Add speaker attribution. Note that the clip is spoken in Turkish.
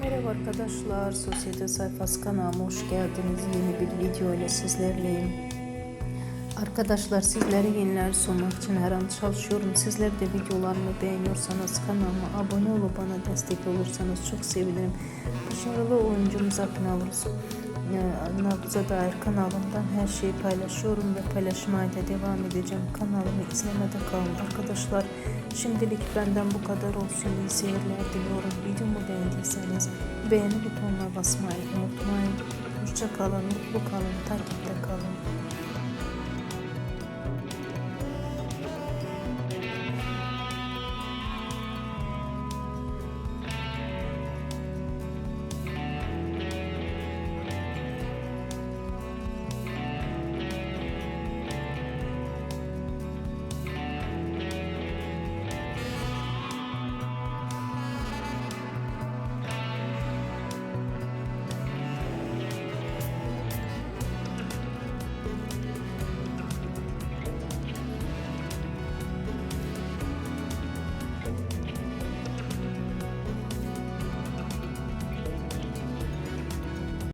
Speaker 1: Merhaba arkadaşlar, Sosyete Sayfası kanalıma hoş geldiniz. Yeni bir video ile sizlerleyim. Arkadaşlar sizlere yeniler sunmak için her an çalışıyorum. Sizler de videolarımı beğeniyorsanız kanalıma abone olup bana destek olursanız çok sevinirim. Başarılı oyuncumuz Akın Avuz. e, Nabza dair kanalımdan her şeyi paylaşıyorum ve paylaşmaya da devam edeceğim. Kanalımı izlemede kalın arkadaşlar. Şimdilik benden bu kadar olsun. İyi seyirler diliyorum. Beğeni butonuna basmayı unutmayın. Hoşça kalın, mutlu kalın, takipte kalın.